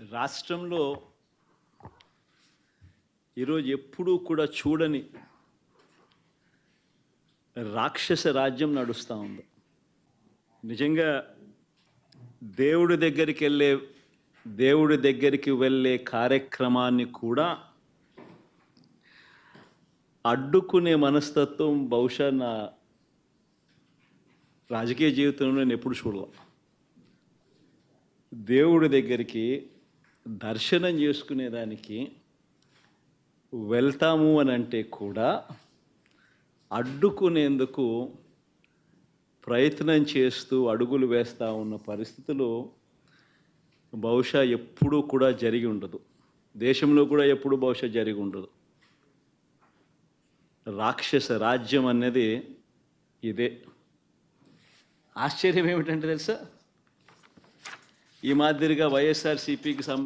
రాష్ట్రంలో ఈరోజు ఎప్పుడూ కూడా చూడని రాక్షస రాజ్యం నడుస్తూ ఉంది. నిజంగా దేవుడి దగ్గరికి వెళ్ళే దేవుడి దగ్గరికి వెళ్ళే కార్యక్రమాన్ని కూడా అడ్డుకునే మనస్తత్వం బహుశా నా రాజకీయ జీవితంలో నేను ఎప్పుడు చూడలే. దేవుడి దగ్గరికి దర్శనం చేసుకునేదానికి వెళ్తాము అని అంటే కూడా అడ్డుకునేందుకు ప్రయత్నం చేస్తూ అడుగులు వేస్తూ ఉన్న పరిస్థితులు బహుశా ఎప్పుడూ కూడా జరిగి ఉండదు. దేశంలో కూడా ఎప్పుడు బహుశా జరిగి ఉండదు. రాక్షస రాజ్యం అనేది ఇదే. ఆశ్చర్యం ఏమిటంటే తెలుసా? ఈ మాదిరిగా వైఎస్ఆర్సీపీకి సంబంధించి